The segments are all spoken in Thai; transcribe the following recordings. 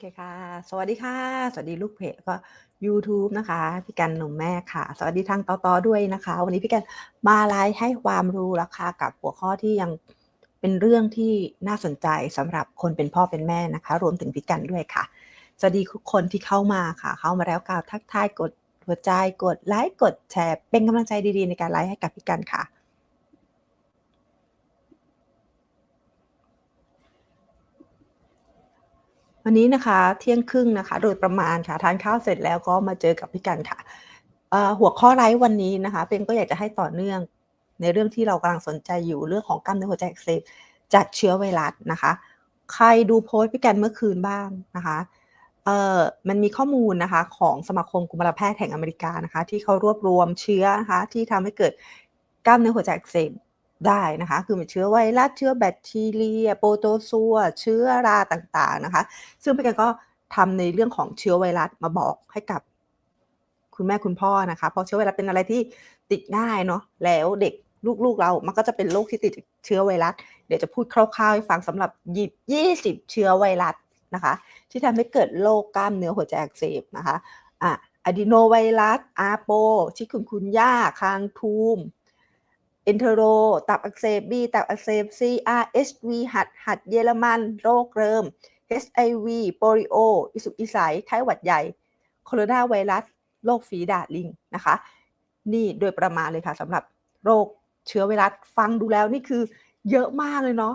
เคค่ะ สวัสดีค่ะ สวัสดีลูกเพจแล้วก็ยูทูบนะคะ พี่กันหนุ่มแม่ค่ะ สวัสดีทางต่อๆด้วยนะคะ วันนี้พี่กันมาไลฟ์ให้ความรู้ราคากับหัวข้อที่ยังเป็นเรื่องที่น่าสนใจสำหรับคนเป็นพ่อเป็นแม่นะคะ รวมถึงพี่กันด้วยค่ะ สวัสดีทุกคนที่เข้ามาค่ะ เข้ามาแล้วกล่าวทักทายกดหัวใจกดไลค์กดแชร์ เป็นกำลังใจดีๆในการไลฟ์ให้กับพี่กันค่ะ วันนี้นะคะเที่ยงครึ่งนะคะ โดยประมาณค่ะทานข้าวเสร็จแล้วก็มาเจอกับพี่กันค่ะหัวข้อไลฟ์วันนี้นะคะเป็นก็อยากจะให้ต่อเนื่องในเรื่องที่เรากำลังสนใจอยู่เรื่องของกล้ามเนื้อหัวใจอักเสบจากเชื้อไวรัสนะคะ ใครดูโพสต์พี่กันเมื่อคืนบ้างนะคะเอ่อมันมีข้อมูลนะคะของสมาคมกุมารแพทย์แห่งอเมริกานะคะที่เขารวบรวมเชื้อนะคะที่ทำให้เกิดกล้ามเนื้อหัวใจอักเสบ ได้นะคะ คือเป็นเชื้อไวรัสเชื้อแบคทีเรีย โปรโตซัว เชื้อราต่างๆนะคะ ซึ่งพี่กันก็ทำในเรื่องของเชื้อไวรัสมาบอกให้กับคุณแม่คุณพ่อนะคะ เพราะเชื้อไวรัสเป็นอะไรที่ติดง่ายเนาะ แล้วเด็กลูกๆเรา มันก็จะเป็นโรคที่ติดเชื้อไวรัส เดี๋ยวจะพูดคร่าวๆให้ฟังสำหรับหยิบ20เชื้อไวรัสนะคะ ที่ทำให้เกิดโรคกล้ามเนื้อหัวใจอักเสบนะคะ อะอะดีโนไวรัส อาโป ชิคุนคุนย่า คางทูม เอนเทโร ตับอักเสบบีตับอักเสบซีอาร์เอชวีหัด หัดเยอรมัน โรคเริม HIV โปลิโอ อิสุกอิสัยไข้หวัดใหญ่ โคโรนาไวรัส โรคฝีดาดลิงนะคะ นี่โดยประมาณเลยค่ะสำหรับโรคเชื้อไวรัส ฟังดูแล้วนี่คือเยอะมากเลยเนาะ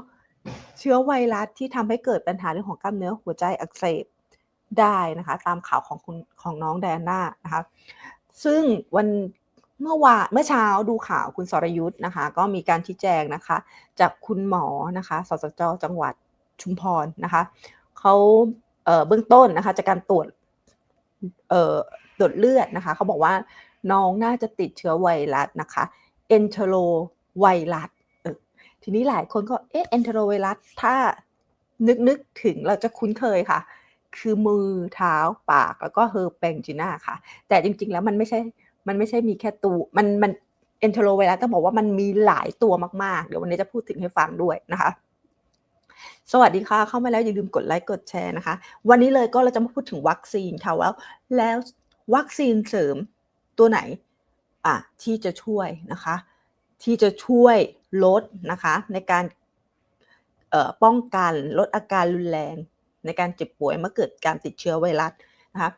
เชื้อไวรัสที่ทำให้เกิดปัญหาเรื่องของกล้ามเนื้อหัวใจอักเสบได้นะคะ ตามข่าวของคุณของน้องแดนน่านะคะ ซึ่งวัน เมื่อวานเมื่อเช้าดูข่าวคุณสรยุทธ์นะคะ ก็มีการชี้แจงนะคะ จากคุณหมอนะคะสสจจังหวัดชุมพรนะคะเขาเเบื้องต้นนะคะจากการตรวจตรวจเลือดนะคะเขาบอกว่าน้องน่าจะติดเชื้อไวรัสนะคะเอนเทโรไวรัสทีนี้หลายคนก็เอ๊ะเอนเทโรไวรัสถ้านึกนึกถึงเราจะคุ้นเคยค่ะ คือมือเท้าปากแล้วก็เฮอร์แปงจิน่าค่ะ แต่จริงๆแล้วมันไม่ใช่ มันไม่ใช่มีแค่ตัวมันมันเอนเทโรไวรัสต้องบอกว่ามันมีหลายตัวมากๆ เดี๋ยววันนี้จะพูดถึงให้ฟังด้วยนะคะ สวัสดีค่ะ เข้ามาแล้วอย่าลืมกดไลค์กดแชร์นะคะ วันนี้เลยก็เราจะมาพูดถึงวัคซีนค่ะว่าแล้ววัคซีนเสริมตัวไหนอะที่จะช่วยนะคะ ที่จะช่วยลดนะคะในการป้องกันลดอาการรุนแรงในการเจ็บป่วยเมื่อเกิดการติดเชื้อไวรัสนะคะ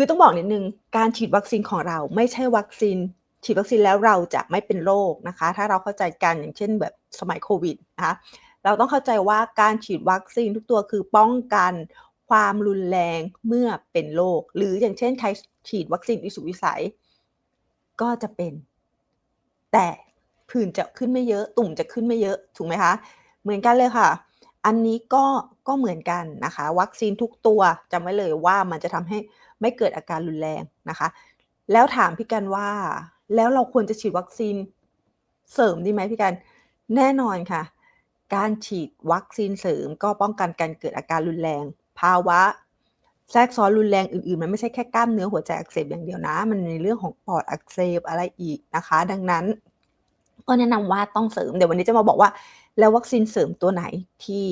คือต้องบอกนิดนึงการฉีดวัคซีนของเราไม่ใช่วัคซีน ฉีดวัคซีนแล้วเราจะไม่เป็นโรคนะคะ ถ้าเราเข้าใจกันอย่างเช่นแบบสมัยโควิดนะคะเราต้องเข้าใจว่าการฉีดวัคซีนทุกตัวคือป้องกันความรุนแรงเมื่อเป็นโรคหรืออย่างเช่นใครฉีดวัคซีนอิสุวิสัย ก็จะเป็น แต่ผื่นจะขึ้นไม่เยอะ ตุ่มจะขึ้นไม่เยอะถูกไหมคะเหมือนกันเลยค่ะ อันนี้ก็ก็เหมือนกันนะคะ วัคซีนทุกตัวจำไว้เลยว่ามันจะทำให้ ไม่เกิดอาการรุนแรงนะคะ แล้วถามพี่กันว่า แล้วเราควรจะฉีดวัคซีนเสริมดีไหมพี่กัน แน่นอนค่ะ การฉีดวัคซีนเสริม ก็ป้องกันการเกิดอาการรุนแรง ภาวะแทรกซ้อนรุนแรงอื่นๆ มันไม่ใช่แค่กล้ามเนื้อหัวใจอักเสบอย่างเดียวนะ มันในเรื่องของปอดอักเสบอะไรอีกนะคะ ดังนั้นก็แนะนำว่าต้องเสริมเดี๋ยววันนี้จะมาบอกว่า แล้ววัคซีนเสริมตัวไหนที่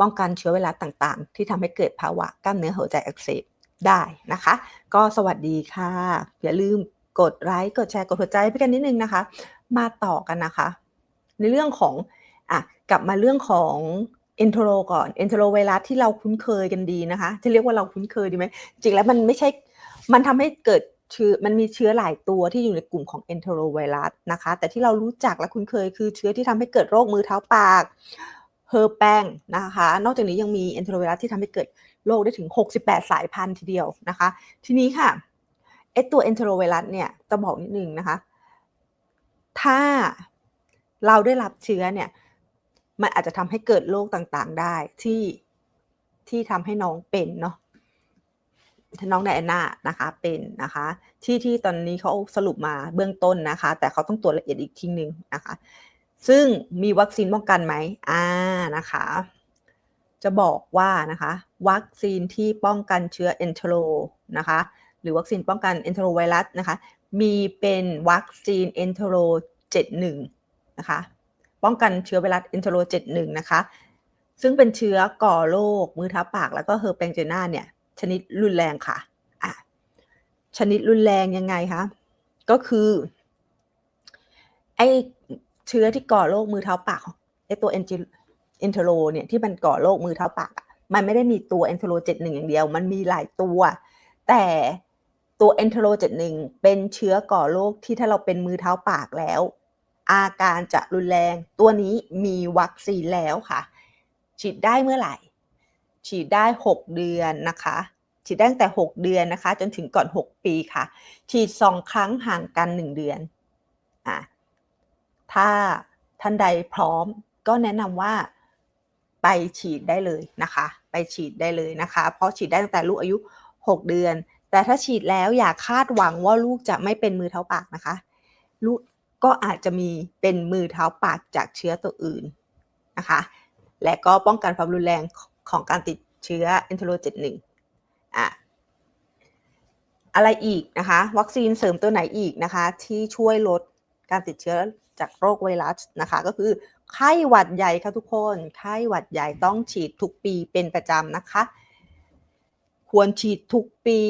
ป้องกันเชื้อไวรัสต่างๆ ที่ทำให้เกิดภาวะกล้ามเนื้อหัวใจอักเสบ ได้นะคะ ก็สวัสดีค่ะ อย่าลืมกดไลค์กดแชร์กดหัวใจไปกันนิดนึงนะคะ มาต่อกันนะคะ ในเรื่องของอะกลับมาเรื่องของเอนโทรก่อนเอนโทรไวรัสที่เราคุ้นเคยกันดีนะคะ จะเรียกว่าเราคุ้นเคยดีไหมจริงแล้วมันไม่ใช่มันทำให้เกิดเชื้อมันมีเชื้อหลายตัวที่อยู่ในกลุ่มของเอนโทรไวรัสนะคะ แต่ที่เรารู้จักและคุ้นเคยคือเชื้อที่ทำให้เกิดโรคมือเท้าปากเฮอร์แปงนะคะ นอกจากนี้ยังมีเอนโทรไวรัสที่ทำให้เกิด โรคได้ถึง 68 สายพันธุ์ทีเดียวนะคะ ทีนี้ค่ะไอตัวเอนโทรไวรัสเนี่ยจะบอกนิดนึงนะคะ ถ้าเราได้รับเชื้อเนี่ย มันอาจจะทำให้เกิดโรคต่างๆได้ที่ที่ทำให้น้องเป็นเนาะน้องไดอาน่านะคะเป็นนะคะ ที่ที่ตอนนี้เขาสรุปมาเบื้องต้นนะคะ แต่เขาต้องตรวจละเอียดอีกทีหนึ่งนะคะ ซึ่งมีวัคซีนป้องกันไหมอ่านะคะ จะบอกว่านะคะวัคซีนที่ป้องกันเชื้อเอนโทรนะคะหรือวัคซีนป้องกันเอนโทรไวรัสนะคะมีเป็นวัคซีนเอนโทร71นะคะป้องกันเชื้อไวรัสเอนโทร71นะคะซึ่งเป็นเชื้อก่อโรคมือเท้าปาก แล้วก็เฮอร์แปงเจนาเนี่ยชนิดรุนแรงค่ะอะ ชนิดรุนแรงยังไงคะก็คือไอเชื้อที่ก่อโรคมือเท้าปากไอตัวเอนจิ เอนเทโรเนี่ยที่มันก่อโรคมือเท้าปากมันไม่ได้มีตัวเอนเทโรเจ็ดหนึ่งอย่างเดียว มันมีหลายตัว แต่ตัวเอนเทโรเจ็ดหนึ่งเป็นเชื้อก่อโรคที่ถ้าเราเป็นมือเท้าปากแล้ว อาการจะรุนแรงตัวนี้มีวัคซีนแล้วค่ะ ฉีดได้เมื่อไหร่ ฉีดได้ 6 เดือนนะคะฉีดได้ตั้งแต่ 6 เดือนนะคะ จนถึงก่อน 6 ปีค่ะ ฉีด 2 ครั้งห่างกัน 1 เดือนอะถ้าท่านใดพร้อมก็แนะนำว่า ไปฉีดได้เลยนะคะ ไปฉีดได้เลยนะคะ เพราะฉีดได้ตั้งแต่ลูกอายุ 6 เดือน แต่ถ้าฉีดแล้วอย่าคาดหวังว่าลูกจะไม่เป็นมือเท้าปากนะคะ ลูกก็อาจจะมีเป็นมือเท้าปากจากเชื้อตัวอื่นนะคะ และก็ป้องกันความรุนแรงของการติดเชื้อเอนโทโรเจ็ดหนึ่งอะอะไรอีกนะคะ วัคซีนเสริมตัวไหนอีกนะคะ ที่ช่วยลดการติดเชื้อจากโรคไวรัสนะคะ ก็คือ ไข้หวัดใหญ่ค่ะทุกคน ไข้หวัดใหญ่ต้องฉีดทุกปีเป็นประจำนะคะ ควรฉีดทุกปี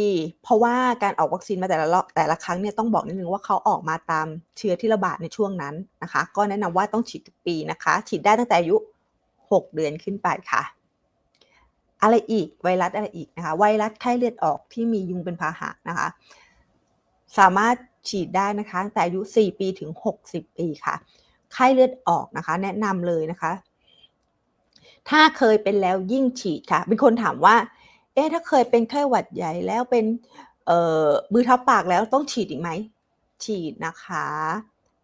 เพราะว่าการออกวัคซีนมาแต่ละแต่ละครั้งเนี่ยต้องบอกนิดนึงว่าเขาออกมาตามเชื้อที่ระบาดในช่วงนั้นนะคะ ก็แนะนำว่าต้องฉีดทุกปีนะคะ ฉีดได้ตั้งแต่อายุ 6 เดือนขึ้นไปค่ะ อะไรอีกไวรัสอะไรอีกนะคะ ไวรัสไข้เลือดออกที่มียุงเป็นพาหะนะคะ สามารถฉีดได้นะคะตั้งแต่อายุ 4 ปีถึง 60 ปีค่ะ ไข้เลือดออกนะคะ แนะนำเลยนะคะ ถ้าเคยเป็นแล้วยิ่งฉีดค่ะเป็นคนถามว่า เอ๊ะถ้าเคยเป็นไข้หวัดใหญ่แล้วเป็นเอ่อมือเท้าปากแล้วต้องฉีดอีกไหม ฉีดนะคะ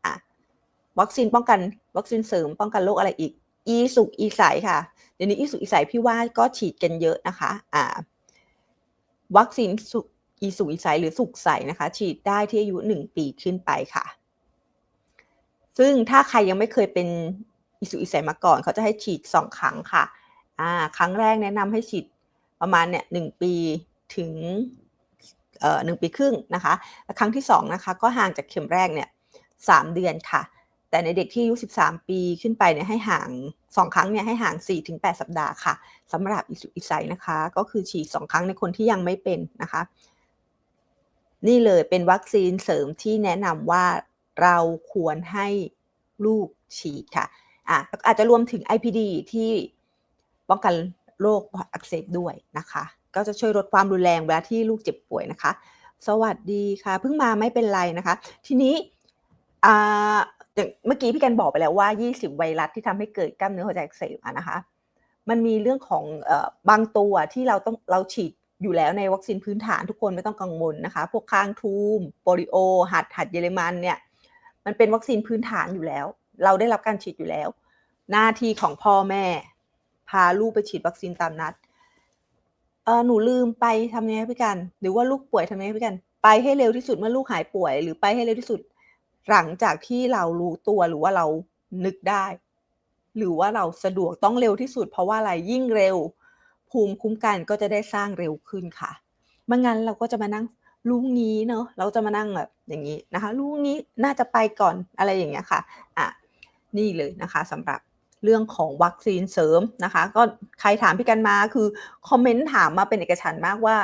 อะวัคซีนป้องกัน วัคซีนเสริมป้องกันโรคอะไรอีก อีสุกอีใสค่ะเดี๋ยวนี้อีสุกอีใสพี่ว่าก็ฉีดกันเยอะนะคะอ่าวัคซีนสุกอีสุกอีใสหรือสุกใสนะคะ ฉีดได้ที่อายุหนึ่งปีขึ้นไปค่ะ ซึ่งถ้าใครยังไม่เคยเป็นอีสุกอีใสมาก่อน เขาจะให้ฉีดสองครั้งค่ะอ่าครั้งแรกแนะนำให้ฉีดประมาณเนี่ยหนึ่งปีถึงเอ่อหนึ่งปีครึ่งนะคะและครั้งที่สองนะคะก็ห่างจากเข็มแรกเนี่ยสามเดือนค่ะ แต่ในเด็กที่อายุ 13 ปีขึ้นไปเนี่ยให้ห่าง 2 ครั้งเนี่ยให้ห่าง 4-8 สัปดาห์ค่ะสำหรับอิสุอิไซนะคะ ก็คือฉีด 2 ครั้งในคนที่ยังไม่เป็นนะคะ นี่เลยเป็นวัคซีนเสริมที่แนะนำว่า เราควรให้ลูกฉีดค่ะอะอาจจะรวมถึง IPD ที่ป้องกันโรคปอดอักเสบด้วยนะคะ ก็จะช่วยลดความรุนแรงเวลาที่ลูกเจ็บป่วยนะคะ สวัสดีค่ะ เพิ่งมาไม่เป็นไรนะคะ ทีนี้อ่าเมื่อกี้พี่กันบอกไปแล้วว่า 20 ไวรัสที่ทำให้เกิดกล้ามเนื้อหัวใจอักเสบนะคะ มันมีเรื่องของอบางตัวที่เราต้องเราฉีดอยู่แล้วในวัคซีนพื้นฐานทุกคนไม่ต้องกังวลนะคะ พวกค้างทูมโปลิโอ หัดหัดเยอรมันเนี่ย มันเป็นวัคซีนพื้นฐานอยู่แล้ว เราได้รับการฉีดอยู่แล้ว หน้าที่ของพ่อแม่ พาลูกไปฉีดวัคซีนตามนัดเออหนูลืมไปทำยังไงพี่กัน หรือว่าลูกป่วยทำยังไงพี่กัน ไปให้เร็วที่สุดเมื่อลูกหายป่วย หรือไปให้เร็วที่สุด หลังจากที่เรารู้ตัวหรือว่าเรานึกได้ หรือว่าเราสะดวกต้องเร็วที่สุด เพราะว่าอะไรยิ่งเร็ว ภูมิคุ้มกันก็จะได้สร้างเร็วขึ้นค่ะไม่งั้นเราก็จะมานั่ง ลูกนี้เนาะเราจะมานั่งแบบอย่างนี้นะคะลูกนี้น่าจะไปก่อนอะไรอย่างเงี้ยค่ะอะนี่เลยนะคะสำหรับเรื่องของวัคซีนเสริมนะคะ ก็ใครถามพี่กันมาคือคอมเมนต์ถามมาเป็นเอกฉันมากว่า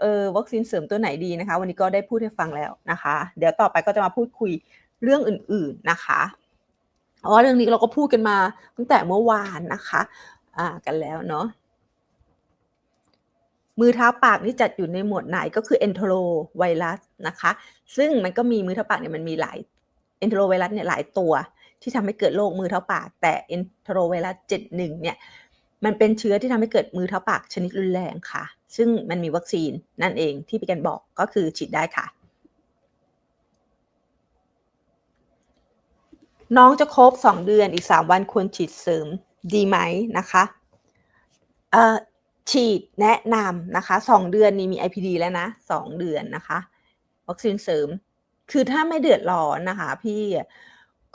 เออวัคซีนเสริมตัวไหนดีนะคะ วันนี้ก็ได้พูดให้ฟังแล้วนะคะ เดี๋ยวต่อไปก็จะมาพูดคุยเรื่องอื่นๆนะคะเพราะเรื่องนี้เราก็พูดกันมาตั้งแต่เมื่อวานนะคะ อ่ากันแล้วเนาะ มือเท้าปากนี่จัดอยู่ในหมวดไหนก็คือ enterovirus ไวรัสนะคะ ซึ่งมันก็มีมือเท้าปากเนี่ยมันมีหลาย enterovirus ไวรัสเนี่ยหลายตัว ที่ทำให้เกิดโรคมือเท้าปาก แต่ enterovirus ไวรัส71เนี่ยมันเป็นเชื้อที่ทำให้เกิดมือเท้าปากชนิดรุนแรงค่ะ ซึ่งมันมีวัคซีนนั่นเองที่พี่กันบอกก็คือฉีดได้ค่ะ น้องจะครบ 2 เดือนอีก 3 วันควรฉีดเสริมดีไหมนะคะเอ่อ ฉีดแนะนำนะคะ2เดือนนี้มี IPD แล้วนะ2เดือนนะคะ วัคซีนเสริม คือถ้าไม่เดือดร้อนนะคะ พี่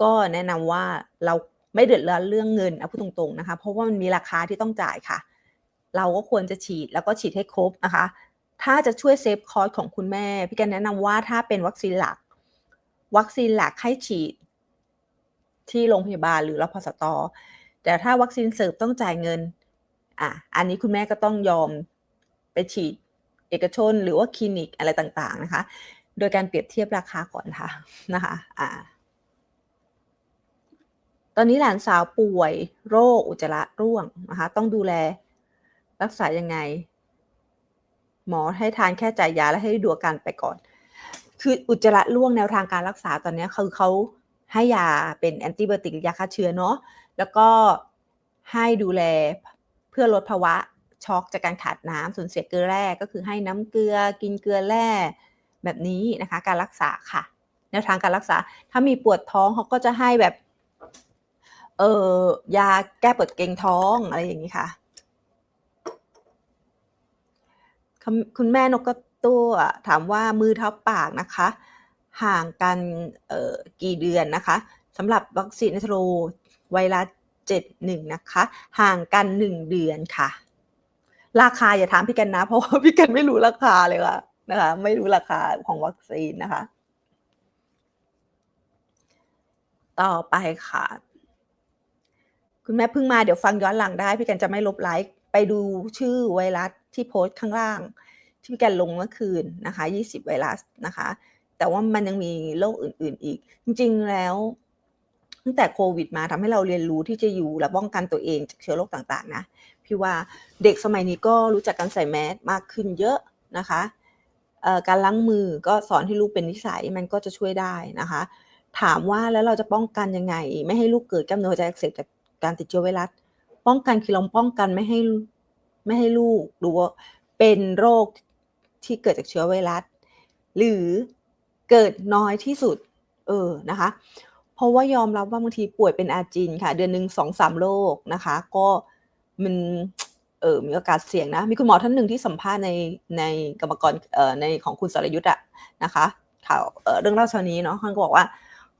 ก็แนะนำว่าเราไม่เดือดร้อนเรื่องเงินเอาพูดตรงๆนะคะ เพราะว่ามันมีราคาที่ต้องจ่ายค่ะ เราก็ควรจะฉีดแล้วก็ฉีดให้ครบนะคะ ถ้าจะช่วยเซฟคอร์สของคุณแม่ พี่กันแนะนำว่าถ้าเป็นวัคซีนหลัก วัคซีนหลักให้ฉีด ที่โรงพยาบาลหรือรพสตแต่ถ้าวัคซีนเสริมต้องจ่ายเงิน อะอันนี้คุณแม่ก็ต้องยอมไปฉีดเอกชนหรือว่าคลินิกอะไรต่างๆนะคะ โดยการเปรียบเทียบราคาก่อนค่ะนะคะอ่าตอนนี้หลานสาวป่วยโรคอุจจาระร่วงนะคะต้องดูแลรักษายังไง หมอให้ทานแค่จ่ายยาและให้ดูอาการไปก่อน คืออุจจาระร่วงแนวทางการรักษาตอนนี้คือเขาให้ยาเป็นแอนติบอติกยาฆ่าเชื้อเนาะแล้วก็ให้ดูแล พื่อลดภาวะช็อกจากการขาดน้ำสูญเสียเกลือแร่ก็คือให้น้ำเกลือกินเกลือแร่แบบนี้นะคะ การรักษาค่ะแนวทางการรักษา ถ้ามีปวดท้องเขาก็จะให้แบบ เออยาแก้ปวดเกร็งท้องอะไรอย่างนี้ค่ะ คุณแม่นกกระตัวถามว่ามือเท้าปากนะคะ ห่างกันออกี่เดือนนะคะสำหรับวัคซีนเอทโรไวรัส เจ็ดหนึ่งนะคะ ห่างกันหนึ่งเดือนค่ะ ราคาอย่าถามพี่กันนะ เพราะว่าพี่กันไม่รู้ราคาเลยค่ะนะคะ ไม่รู้ราคาของวัคซีนนะคะ ต่อไปค่ะ คุณแม่เพิ่งมาเดี๋ยวฟังย้อนหลังได้ พี่กันจะไม่ลบไลค์ไปดูชื่อไวรัสที่โพสต์ข้างล่าง ที่พี่กันลงเมื่อคืนนะคะ 20 ไวรัสนะคะ แต่ว่ามันยังมีโรคอื่น ๆ อีก จริง ๆ แล้ว ตั้งแต่โควิดมาทำให้เราเรียนรู้ที่จะอยู่และป้องกันตัวเองจากเชื้อโรคต่างๆนะพี่ว่าเด็กสมัยนี้ก็รู้จักการใส่แมสมากขึ้นเยอะนะคะการล้างมือก็สอนให้ลูกเป็นนิสัยมันก็จะช่วยได้นะคะ ถามว่าแล้วเราจะป้องกันยังไง ไม่ให้ลูกเกิดกล้ามเนื้อหัวใจอักเสบจากการติดเชื้อไวรัสป้องกันคือเราป้องกันไม่ให้ไม่ให้ลูกรู้ว่าเป็นโรคที่เกิดจากเชื้อไวรัส หรือเกิดน้อยที่สุด เออนะคะ เพราะว่ายอมรับว่าบางทีป่วยเป็นอาจินค่ะ เดือนหนึ่งสองสามโรคนะคะ ก็มันเออมีโอกาสเสี่ยงนะ มีคุณหมอท่านหนึ่งที่สัมภาษณ์ในในกรรมกรเอ่อในของคุณสรยุทธ์อะนะคะข่าวเเรื่องเล่าเช้านี้เนาะท่านก็บอกว่า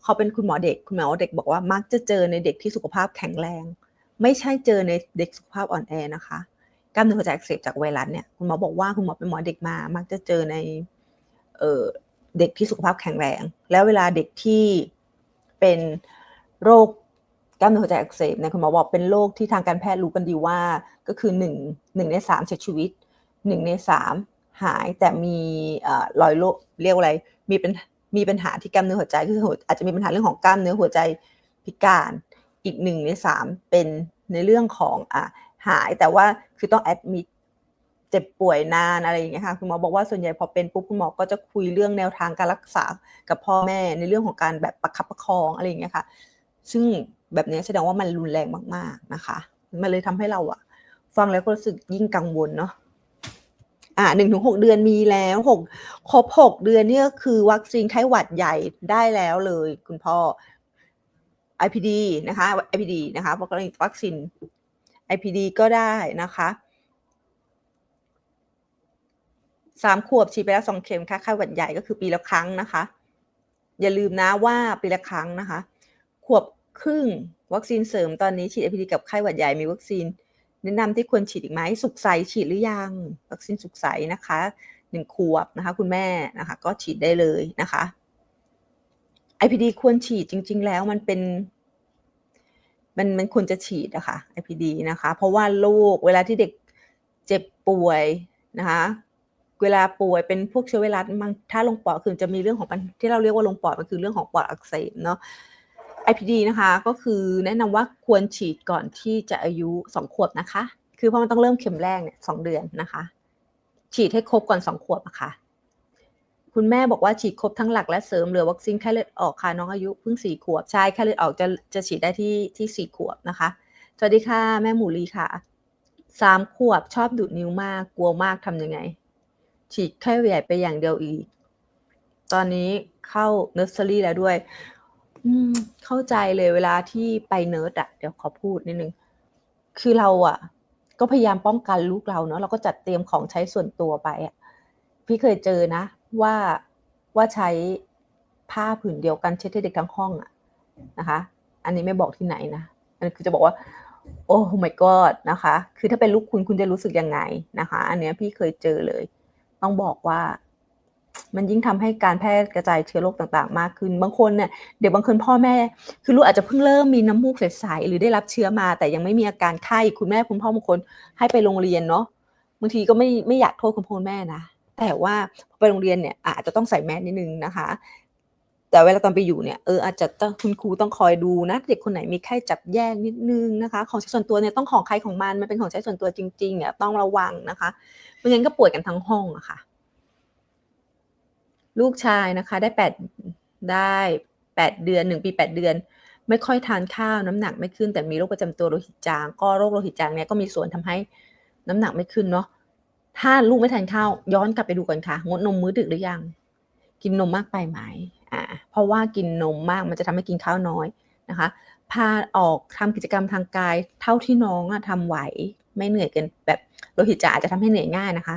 เขาเป็นคุณหมอเด็กคุณหมอเด็กบอกว่ามักจะเจอในเด็กที่สุขภาพแข็งแรง ไม่ใช่เจอในเด็กสุขภาพอ่อนแอนะคะกล้ามเนื้อหัวใจอักเสบจากไวรัสเนี่ยคุณหมอบอกว่าคุณหมอเป็นหมอเด็กมา มักจะเจอในเออเด็กที่สุขภาพแข็งแรง แล้วเวลาเด็กที่ เป็นโรคกล้ามเนื้อหัวใจอักเสบเนี่ยคุณหมอบอกเป็นโรคที่ทางการแพทย์รู้กันดีว่า ก็คือหนึ่งในสามเสียชีวิตหนึ่งในสามหายแต่มีรอยโรคเรียกอะไรมีเป็นมีปัญหาที่กล้ามเนื้อหัวใจคืออาจจะมีปัญหาเรื่องของกล้ามเนื้อหัวใจพิการอีกหนึ่งในสามเป็นในเรื่องของอ่าหายแต่ว่าคือต้องแอดมิด เจ็บป่วยนานอะไรอย่างเงี้ยค่ะคุณหมอบอกว่าส่วนใหญ่พอเป็นปุ๊บคุณหมอก็จะคุยเรื่องแนวทางการรักษากับพ่อแม่ในเรื่องของการแบบประคับประคองอะไรอย่างเงี้ยค่ะ ซึ่งแบบนี้แสดงว่ามันรุนแรงมาก ๆนะคะ มันเลยทำให้เราอะฟังแล้วก็รู้สึกยิ่งกังวลเนาะอ่าหนึ่งถึงหกเดือนมีแล้วหกครบหกเดือนนี่ก็คือวัคซีนไข้หวัดใหญ่ได้แล้วเลยคุณพ่อ IPD นะคะ IPD นะคะเพราะกรณีวัคซีน IPD ก็ได้นะคะ สามขวบฉีดไปแล้วสองเข็มค่ะไข้หวัดใหญ่ก็คือปีละครั้งนะคะ อย่าลืมนะว่าปีละครั้งนะคะ ขวบครึ่งวัคซีนเสริมตอนนี้ฉีด IPD กับไข้หวัดใหญ่มีวัคซีน แนะนำที่ควรฉีดอีกไหมสุกใสฉีดหรือยัง วัคซีนสุกใสนะคะหนึ่งขวบนะคะ คุณแม่นะคะ ก็ฉีดได้เลยนะคะ IPD ควรฉีดจริง ๆ แล้วมันเป็นมันมันควรจะฉีดนะคะ IPD นะคะ เพราะว่าโรคเวลาที่เด็กเจ็บป่วยนะคะ เวลาป่วยเป็นพวกเชื้อไวรัสมันถ้าลงปอดคือจะมีเรื่องของที่เราเรียกว่าลงปอดมันคือเรื่องของปอดอักเสบเนาะ IPD นะคะก็คือแนะนำว่าควรฉีดก่อนที่จะอายุ 2 ขวบนะคะ คือเพราะมันต้องเริ่มเข็มแรกเนี่ยสเดือนนะคะ ฉีดให้ครบก่อน 2 ขวบนะคะคุณแม่บอกว่าฉีดครบทั้งหลักและเสริมเหลือวัคซีนไข้เลือดออกค่ะน้องอายุเพิ่งสี่ขวบใช่ไข้เลือดออกจะจะฉีดได้ที่ที่สี่ขวบนะคะ สวัสดีค่ะแม่หมูลีค่ะสามขวบชอบดูดนิ้วมากกลัวมากทำยังไง ฉีดแค่ใหญ่ไปอย่างเดียวอีก ตอนนี้เข้าเนอร์เซอรี่แล้วด้วย อืม เข้าใจเลยเวลาที่ไปเนิร์ดอะเดี๋ยวขอพูดนิดนึง คือเราอะก็พยายามป้องกันลูกเราเนาะเราก็จัดเตรียมของใช้ส่วนตัวไปอะพี่เคยเจอนะว่าว่าใช้ผ้าผืนเดียวกันเช็ดให้เด็กทั้งห้องอะนะคะ อันนี้ไม่บอกที่ไหนนะอันนี้คือจะบอกว่า โอ้ my god นะคะ คือถ้าเป็นลูกคุณคุณจะรู้สึกยังไงนะคะ อันนี้พี่เคยเจอเลย ต้องบอกว่ามันยิ่งทำให้การแพร่กระจายเชื้อโรคต่าง ๆ มากขึ้น บางคนเนี่ยเด็กบางคนพ่อแม่ คือลูกอาจจะเพิ่งเริ่มมีน้ำมูกใสๆหรือได้รับเชื้อมา แต่ยังไม่มีอาการไข้คุณแม่คุณพ่อบางคนให้ไปโรงเรียนเนาะบางทีก็ไม่ไม่อยากโทษคุณพ่อแม่นะแต่ว่าไปโรงเรียนเนี่ยอาจจะต้องใส่แมสนิดนึงนะคะ แต่เวลาตอนไปอยู่เนี่ยเอออาจจะคุณครูต้องคอยดูนะ เด็กคนไหนมีไข้จับแยกนิดนึงนะคะ ของใช้ส่วนตัวเนี่ยต้องของใครของมันมันเป็นของใช้ส่วนตัวจริงๆเนี่ยต้องระวังนะคะไม่งั้นก็ป่วยกันทั้งห้องอะค่ะ ลูกชายนะคะ ได้แปดได้แปดเดือนหนึ่งปีแปดเดือน ไม่ค่อยทานข้าวน้ำหนักไม่ขึ้น แต่มีโรคประจำตัวโลหิตจาง ก็โรคโลหิตจางเนี่ยก็มีส่วนทำให้น้ำหนักไม่ขึ้นเนาะถ้าลูกไม่ทานข้าวย้อนกลับไปดูก่อนค่ะ งดนมมื้อดึกหรือยัง กินนมมากไปไหม อ่าเพราะว่ากินนมมากมันจะทำให้กินข้าวน้อยนะคะ พาออกทำกิจกรรมทางกายเท่าที่น้องอะทำไหวไม่เหนื่อยเกินแบบโลหิตจาอาจจะทำให้เหนื่อยง่ายนะคะ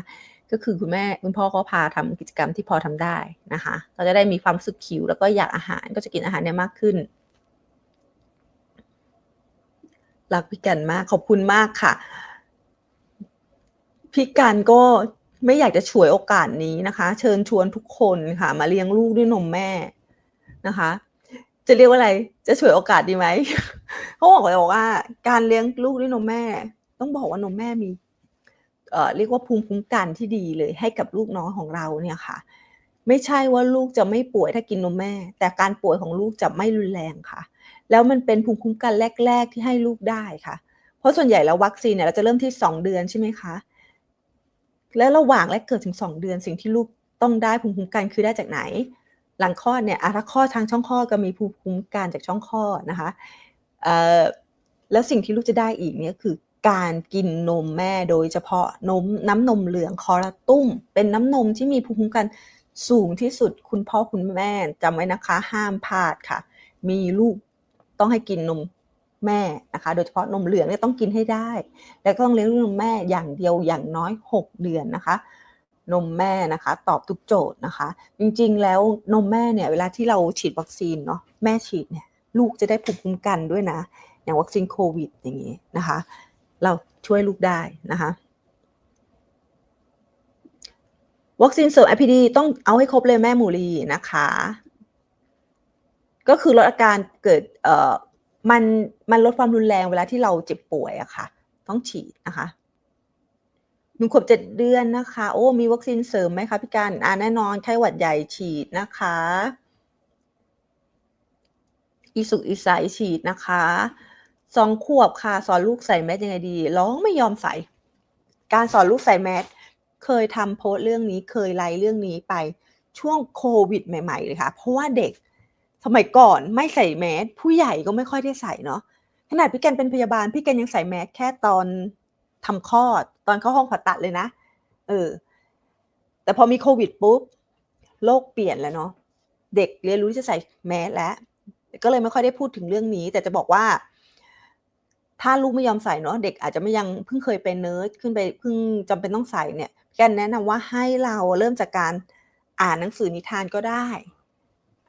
ก็คือคุณแม่คุณพ่อก็พาทำกิจกรรมที่พอทำได้นะคะเราจะได้มีความรู้สึกหิว แล้วก็อยากอาหารก็จะกินอาหารเนี่ยมากขึ้นรักพี่กันมากขอบคุณมากค่ะ พี่กันก็ ไม่อยากจะฉวยโอกาสนี้นะคะ เชิญชวนทุกคนค่ะ มาเลี้ยงลูกด้วยนมแม่นะคะ จะเรียกว่าอะไร จะฉวยโอกาสดีไหมเขาบอกเลยบอกว่า การเลี้ยงลูกด้วยนมแม่ ต้องบอกว่านมแม่มีเอ่อเรียกว่าภูมิคุ้มกันที่ดีเลยให้กับลูกน้องของเราเนี่ยค่ะ ไม่ใช่ว่าลูกจะไม่ป่วยถ้ากินนมแม่ แต่การป่วยของลูกจะไม่รุนแรงค่ะ แล้วมันเป็นภูมิคุ้มกันแรก ๆ ที่ให้ลูกได้ค่ะ เพราะส่วนใหญ่แล้ววัคซีนเนี่ยเราจะเริ่มที่ 2 เดือนใช่ไหมคะ แล้วระหว่างแรกเกิดถึง 2 เดือน สิ่งที่ลูกต้องได้ภูมิคุ้มกันคือได้จากไหน หลังคลอดเนี่ยถ้าคลอดทางช่องคลอดก็มีภูมิคุ้มกันจากช่องคลอดนะคะแล้วสิ่งที่ลูกจะได้อีกเนี่ยคือการกินนมแม่โดยเฉพาะนมน้ำนมเหลืองคอราตุ้ม เป็นน้ำนมที่มีภูมิคุ้มกันสูงที่สุดคุณพ่อคุณแม่จำไว้นะคะห้ามพลาดค่ะ มีลูกต้องให้กินนม แม่นะคะ โดยเฉพาะนมเหลืองเนี่ยต้องกินให้ได้ แล้วก็ต้องเลี้ยงนมแม่อย่างเดียวอย่างน้อย 6 เดือนนะคะ นมแม่นะคะ ตอบทุกโจทย์นะคะ จริงๆ แล้วนมแม่เนี่ยเวลาที่เราฉีดวัคซีนเนาะแม่ฉีดเนี่ยลูกจะได้ภูมิคุ้มกันด้วยนะ อย่างวัคซีนโควิดอย่างนี้นะคะ เราช่วยลูกได้นะคะวัคซีนเสริม IPD ต้องเอาให้ครบเลยแม่หมูรีนะคะ ก็คือลดอาการเกิดเอ่อ มันมันลดความรุนแรงเวลาที่เราเจ็บป่วยอะค่ะ ต้องฉีดนะคะหนึ่งขวบเจ็ดเดือนนะคะ โอ้มีวัคซีนเสริมไหมคะพี่การอ่าแน่นอนไข้หวัดใหญ่ฉีดนะคะอีสุกอีใสฉีดนะคะสองขวบค่ะสอนลูกใส่แมสยังไงดีร้องไม่ยอมใส่ การสอนลูกใส่แมสเคยทำโพสต์เรื่องนี้เคยไลฟ์เรื่องนี้ไปช่วงโควิดใหม่ ๆ เลยค่ะ เพราะว่าเด็ก สมัยก่อนไม่ใส่แมสผู้ใหญ่ก็ไม่ค่อยได้ใส่เนาะขนาดพี่แกนเป็นพยาบาลพี่แกนยังใส่แมสแค่ตอนทำคลอด ตอนเข้าห้องผ่าตัดเลยนะเออ แต่พอมีโควิดปุ๊บโลกเปลี่ยนแล้วเนาะเด็กเรียนรู้ที่จะใส่แมสแล้วก็เลยไม่ค่อยได้พูดถึงเรื่องนี้ แต่จะบอกว่า ถ้าลูกไม่ยอมใส่เนาะเด็กอาจจะไม่ยังเพิ่งเคยเป็นเนิร์ดขึ้นไปเพิ่งจำเป็นต้องใส่เนี่ยแกนแนะนำว่าให้เราเริ่มจากการอ่านหนังสือนิทานก็ได้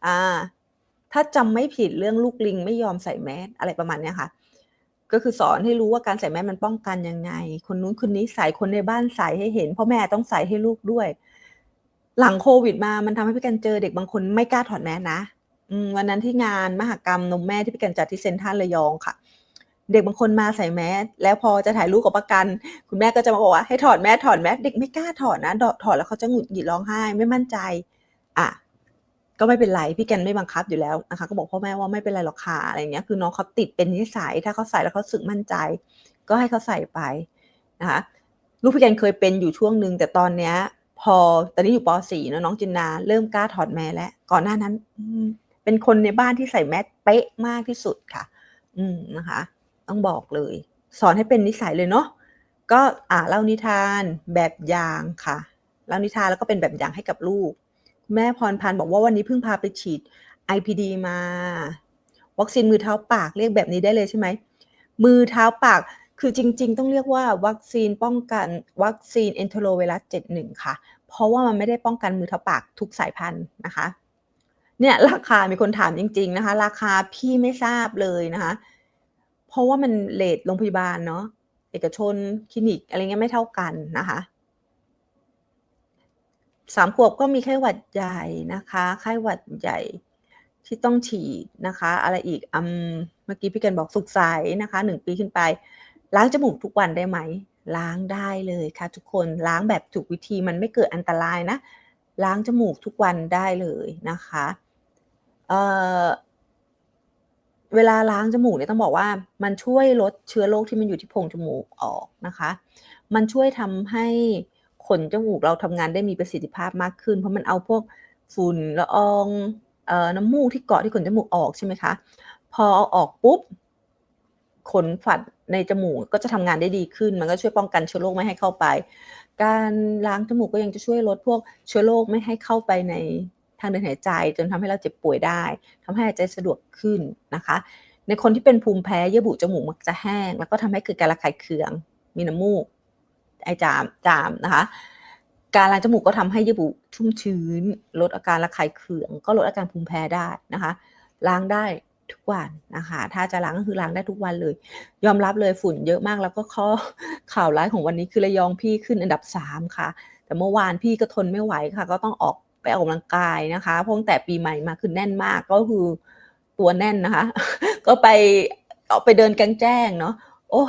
อ่า ถ้าจำไม่ผิดเรื่องลูกลิงไม่ยอมใส่แมสอะไรประมาณเนี้ยค่ะ ก็คือสอนให้รู้ว่าการใส่แมสมันป้องกันยังไง คนนู้นคนนี้ใส่คนในบ้านใส่ให้เห็นพ่อแม่ต้องใส่ให้ลูกด้วย หลังโควิดมา มันทำให้พี่กันเจอเด็กบางคนไม่กล้าถอดแมสนะวันนั้นที่งานมหกรรมนมแม่ที่พี่กันจัดที่เซ็นทรัลระยองค่ะ เด็กบางคนมาใส่แมสแล้วพอจะถ่ายรูปกับประกัน คุณแม่ก็จะมาบอกว่าให้ถอดแมสถอดแมสเด็กไม่กล้าถอดนะถอดแล้วเขาจะหงุดหงิดร้องไห้ไม่มั่นใจ อะ ก็ไม่เป็นไรพี่แกนไม่บังคับอยู่แล้วนะคะก็บอกพ่อแม่ว่าไม่เป็นไรหรอกค่ะอะไรเงี้ยคือน้องเขาติดเป็นนิสัยถ้าเขาใส่แล้วเขาสึกมั่นใจ ก็ให้เขาใส่ไปนะคะลูกพี่แกนเคยเป็นอยู่ช่วงหนึ่งแต่ตอนเนี้ย พอตอนนี้อยู่ป .4 เนอะน้องจินนาเริ่มกล้าถอดแมสแล้วก่อนหน้านั้นเป็นคนในบ้านที่ใส่แมสเป๊ะมากที่สุดค่ะ อืมนะคะ ต้องบอกเลย สอนให้เป็นนิสัยเลยเนาะก็อ่าเล่านิทานแบบอย่างค่ะเล่านิทานแล้วก็เป็นแบบอย่างให้กับลูก แม่พรพันธ์บอกว่าวันนี้เพิ่งพาไปฉีด IPD มา วัคซีนมือเท้าปากเรียกแบบนี้ได้เลยใช่ไหม มือเท้าปากคือจริง ๆ ต้องเรียกว่าวัคซีนป้องกันวัคซีนเอนโทรไวรัส71 ค่ะ เพราะว่ามันไม่ได้ป้องกันมือเท้าปากทุกสายพันธุ์นะคะเนี่ยราคามีคนถามจริง ๆนะคะ ราคาพี่ไม่ทราบเลยนะคะ เพราะว่ามันเลทโรงพยาบาลเนาะเอกชนคลินิกอะไรเงี้ยไม่เท่ากันนะคะ สามขวบก็มีไข้หวัดใหญ่นะคะ ไข้หวัดใหญ่ที่ต้องฉีดนะคะ อะไรอีกอืมเมื่อกี้พี่กันบอกสุขใสนะคะ1ปีขึ้นไป ล้างจมูกทุกวันได้ไหม ล้างได้เลยค่ะ ทุกคนล้างแบบถูกวิธีมันไม่เกิดอันตรายนะ ล้างจมูกทุกวันได้เลยนะคะเอ่อเวลาล้างจมูกเนี่ยต้องบอกว่ามันช่วยลดเชื้อโรคที่มันอยู่ที่โพรงจมูกออกนะคะ มันช่วยทำให้ ขนจมูกเราทำงานได้มีประสิทธิภาพมากขึ้น เพราะมันเอาพวกฝุ่นละอองเอ่อน้ำมูกที่เกาะที่ขนจมูกออกใช่ไหมคะพอเอาออกปุ๊บขนฝัดในจมูกก็จะทำงานได้ดีขึ้น มันก็ช่วยป้องกันเชื้อโรคไม่ให้เข้าไป การล้างจมูกก็ยังจะช่วยลดพวกเชื้อโรคไม่ให้เข้าไปในทางเดินหายใจ จนทำให้เราเจ็บป่วยได้ทำให้หายใจสะดวกขึ้นนะคะ ในคนที่เป็นภูมิแพ้เยื่อบุจมูกมักจะแห้ง แล้วก็ทำให้เกิดการระคายเคือง มีน้ำมูก ไอจามจามนะคะ การล้างจมูกก็ทำให้เยื่อบุชุ่มชื้น ลดอาการระคายเคือง ก็ลดอาการภูมิแพ้ได้นะคะ ล้างได้ทุกวันนะคะ ถ้าจะล้างก็คือล้างได้ทุกวันเลย ยอมรับเลยฝุ่นเยอะมากแล้วก็ข้อข่าวร้ายของวันนี้คือระยองพี่ขึ้นอันดับ3ค่ะ แต่เมื่อวานพี่ก็ทนไม่ไหวค่ะ ก็ต้องออกไปออกกำลังกายนะคะเพราะตั้งแต่ปีใหม่มาคือแน่นมากก็คือตัวแน่นนะคะ ก็ไปออกไปเดินกลางแจ้งเนาะโอ้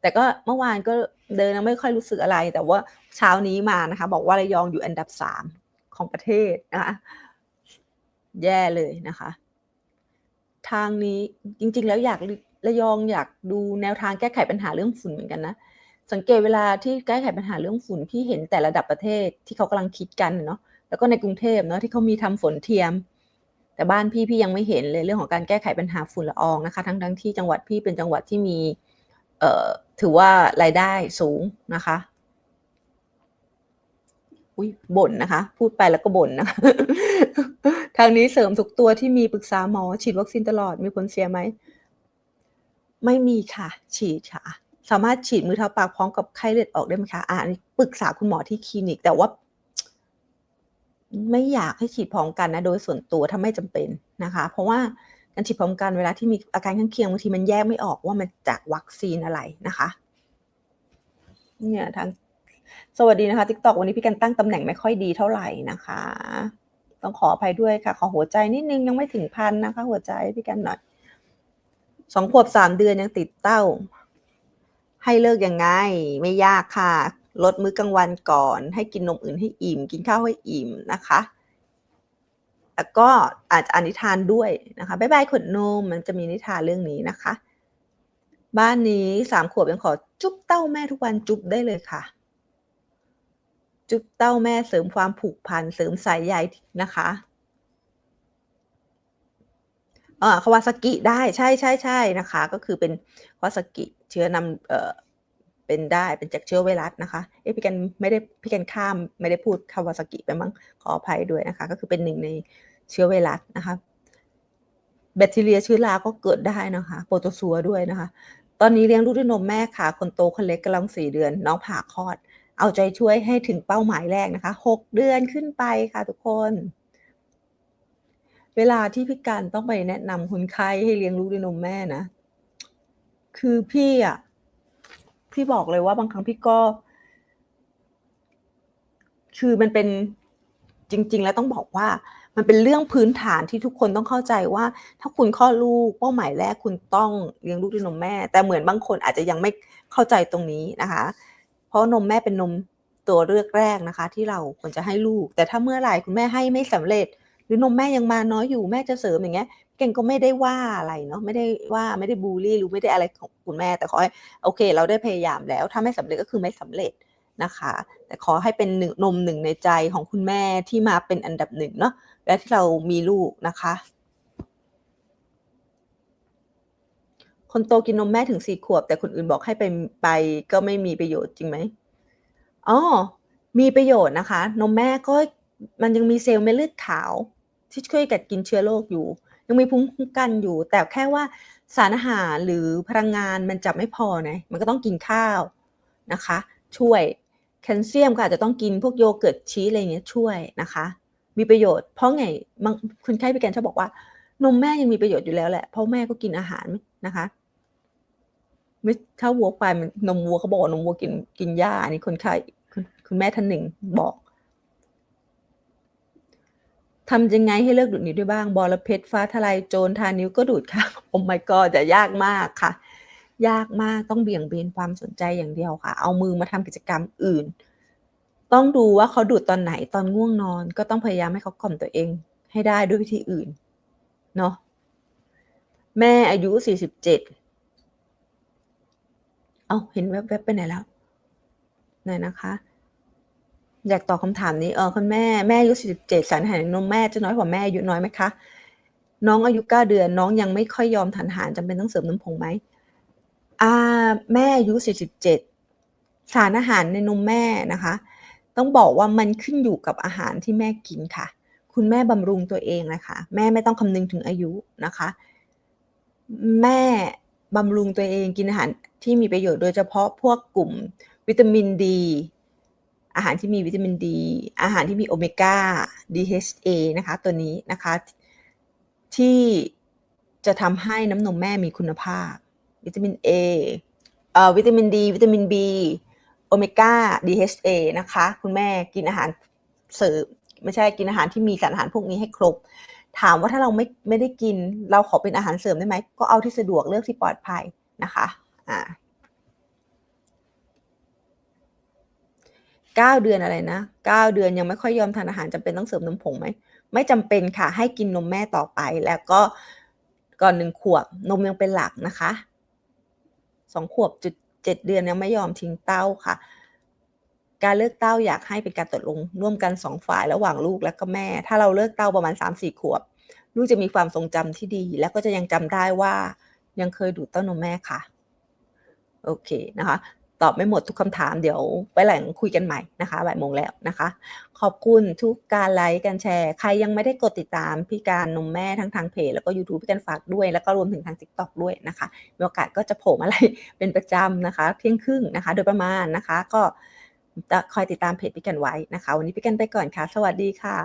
แต่ก็เมื่อวานก็เดินไม่ค่อยรู้สึกอะไร แต่ว่าเช้านี้มานะคะ บอกว่าระยองอยู่อันดับ3ของประเทศนะคะแย่เลยนะคะ ทางนี้จริง ๆ แล้วอยากระยองอยากดูแนวทางแก้ไขปัญหาเรื่องฝุ่นเหมือนกันนะสังเกตเวลาที่แก้ไขปัญหาเรื่องฝุ่นพี่เห็นแต่ระดับประเทศที่เขากำลังคิดกันเนาะแล้วก็ในกรุงเทพเนาะที่เขามีทำฝนเทียม แต่บ้านพี่พี่ยังไม่เห็นเลยเรื่องของการแก้ไขปัญหาฝุ่นละอองนะคะ ทั้งๆที่จังหวัดพี่เป็นจังหวัดที่มีเอ่อ ถือว่ารายได้สูงนะคะอุ๊ยบ่นนะคะ พูดไปแล้วก็บ่นนะคะทางนี้เสริมทุกตัวที่มีปรึกษาหมอ ฉีดวัคซีนตลอดมีผลเสียไหม?ไม่มีค่ะ ฉีดค่ะ สามารถฉีดมือเท้าปากพร้อมกับไข้เลือดออกได้ไหมคะ?อาอันนี้ปรึกษาคุณหมอที่คลินิก แต่ว่า ไม่อยากให้ฉีดพร้อมกันนะ โดยส่วนตัวถ้าไม่จำเป็นนะคะ เพราะว่า การฉีดพร้อมกันเวลาที่มีอาการข้างเคียงบางทีมันแยกไม่ออกว่ามันจากวัคซีนอะไรนะคะเนี่ยทางสวัสดีนะคะ TikTok วันนี้พี่กันตั้งตำแหน่งไม่ค่อยดีเท่าไหร่นะคะ ต้องขออภัยด้วยค่ะ ขอหัวใจนิดนึงยังไม่ถึง1,000นะคะ หัวใจพี่กันหน่อย2ขวบ3เดือนยังติดเต้า ให้เลิกยังไง?ไม่ยากค่ะ ลดมื้อกลางวันก่อน ให้กินนมอื่นให้อิ่ม กินข้าวให้อิ่มนะคะ แล้วก็อาจจะอนิทานด้วยนะคะบายบายขวดนมมันจะมีนิทานเรื่องนี้นะคะ บ้านนี้3ขวบยังขอจุ๊บเต้าแม่ทุกวันจุ๊บได้เลยค่ะ จุ๊บเต้าแม่เสริมความผูกพันเสริมสายใยนะคะอา Kawasaki ได้ใช่ๆๆนะคะ ก็คือเป็น Kawasaki เชื้อนำเอ่อเป็นได้เป็นจากเชื้อไวรัสนะคะ เอ๊ะพี่กันไม่ได้พี่กันข้ามไม่ได้พูด Kawasaki ไปมั้งขออภัยด้วยนะคะ ก็คือเป็นหนึ่งใน เชื้อไวรัสนะคะ แบคทีเรียเชื้อราก็เกิดได้นะคะ Protozoa ด้วยนะคะ ตอนนี้เลี้ยงลูกด้วยนมแม่ค่ะ คนโตคนเล็กกำลัง4เดือน น้องผ่าคลอด เอาใจช่วยให้ถึงเป้าหมายแรกนะคะ6เดือนขึ้นไปค่ะทุกคน เวลาที่พี่กันต้องไปแนะนำคนไข้ให้เลี้ยงลูกด้วยนมแม่นะ คือพี่อะพี่บอกเลยว่าบางครั้งพี่ก็คือมันเป็นจริง ๆ แล้วต้องบอกว่า มันเป็นเรื่องพื้นฐานที่ทุกคนต้องเข้าใจว่า ถ้าคุณคลอดลูกเป้าหมายแรกคุณต้องเลี้ยงลูกด้วยนมแม่ แต่เหมือนบางคนอาจจะยังไม่เข้าใจตรงนี้นะคะ เพราะนมแม่เป็นนมตัวเลือกแรกนะคะ ที่เราควรจะให้ลูก แต่ถ้าเมื่อไหร่คุณแม่ให้ไม่สำเร็จ หรือนมแม่ยังมาน้อยอยู่แม่จะเสริมอย่างเงี้ยพี่กันก็ไม่ได้ว่าอะไรเนาะไม่ได้ว่าไม่ได้บุลลี่หรือไม่ได้อะไรของคุณแม่ แต่ขอให้โอเค เราได้พยายามแล้ว ถ้าไม่สำเร็จก็คือไม่สำเร็จนะคะ แต่ขอให้เป็นหนึ่งนมหนึ่งในใจของคุณแม่ที่มาเป็นอันดับ1เนาะ เวลาที่เรามีลูกนะคะ คนโตกินนมแม่ถึง4ขวบ แต่คนอื่นบอกให้ไปไปก็ไม่มีประโยชน์จริงไหม?อ๋อมีประโยชน์นะคะ นมแม่ก็มันยังมีเซลล์เม็ดเลือดขาว ที่ช่วยกัดกินเชื้อโรคอยู่ ยังมีภูมิคุ้มกันอยู่ แต่แค่ว่าสารอาหารหรือพลังงานมันจะไม่พอไงมันก็ต้องกินข้าวนะคะ ช่วยแคลเซียมก็อาจจะต้องกินพวกโยเกิร์ตชีสอะไรเงี้ยช่วยนะคะ มีประโยชน์เพราะไงบางคนไข้พี่กันชอบบอกว่านมแม่ยังมีประโยชน์อยู่แล้วแหละเพราะแม่ก็กินอาหารนะคะ ไม่ถ้าวัวควายมันนมวัวเขาบอกนมวัวกินกินหญ้าอันนี้คนไข้คุณคุณแม่ท่านหนึ่งบอกทำยังไงให้เลิกดูดนิ้วได้บ้าง บอระเพ็ดฟ้าทะลายโจรทานิ้วก็ดูดค่ะ Oh my god แต่ยากมากค่ะ ยากมากต้องเบี่ยงเบนความสนใจอย่างเดียวค่ะ เอามือมาทำกิจกรรมอื่น ต้องดูว่าเขาดูดตอนไหนตอนง่วงนอน ก็ต้องพยายามให้เขากล่อมตัวเองให้ได้ด้วยวิธีอื่นเนาะแม่อายุ47อ้าวเห็นแวบๆไปไหนแล้ว?ไหนนะคะ อยากตอบคำถามนี้เออคุณแม่แม่อายุ47สารอาหารในนมแม่จะน้อยกว่าแม่อายุน้อยไหมคะ?น้องอายุ9เดือน น้องยังไม่ค่อยยอมทานอาหารจำเป็นต้องเสริมนมผงไหม?อ่าแม่อายุ47สารอาหารในนมแม่นะคะ ต้องบอกว่ามันขึ้นอยู่กับอาหารที่แม่กินค่ะ คุณแม่บำรุงตัวเองนะค่ะแม่ไม่ต้องคำนึงถึงอายุนะคะ แม่บำรุงตัวเองกินอาหารที่มีประโยชน์โดยเฉพาะพวกกลุ่มวิตามินดี อาหารที่มีวิตามินดี อาหารที่มีโอเมก้า DHA นะคะตัวนี้นะคะ ที่จะทำให้น้ำนมแม่มีคุณภาพ วิตามินเอเอ่อวิตามินดี วิตามินบี โอเมก้า DHA นะคะ คุณแม่กินอาหารเสริมไม่ใช่กินอาหารที่มีสารอาหารพวกนี้ให้ครบ ถามว่าถ้าเราไม่ไม่ได้กินเราขอเป็นอาหารเสริมได้ไหม?ก็เอาที่สะดวกเลือกที่ปลอดภัยนะคะอ่า9เดือนอะไรนะ9เดือนยังไม่ค่อยยอมทานอาหารจำเป็นต้องเสริมนมผงไหม?ไม่จำเป็นค่ะให้กินนมแม่ต่อไป แล้วก็ก่อน1ขวบนมยังเป็นหลักนะคะ2ขวบจุด 7 เดือนยังไม่ยอมทิ้งเต้าค่ะ การเลิกเต้าอยากให้เป็นการตกลงร่วมกัน 2 ฝ่ายระหว่างลูกและก็แม่ ถ้าเราเลิกเต้าประมาณ 3-4 ขวบ ลูกจะมีความทรงจำที่ดี แล้วก็จะยังจำได้ว่ายังเคยดูดเต้านมแม่ค่ะ โอเคนะคะ ตอบไม่หมดทุกคำถามเดี๋ยวไว้หลังคุยกันใหม่นะคะบ่ายโมงแล้วนะคะ ขอบคุณทุกการไลก์การแชร์ ใครยังไม่ได้กดติดตามพี่การนมแม่ทั้งทางเพจแล้วก็ยูทูบพี่การฝากด้วย แล้วก็รวมถึงทาง TikTok ด้วยนะคะ มีโอกาสก็จะโผล่มาไลฟ์เป็นประจำนะคะ เที่ยงครึ่งนะคะ โดยประมาณนะคะ ก็คอยติดตามเพจพี่การไว้นะคะ วันนี้พี่การไปก่อนค่ะ สวัสดีค่ะ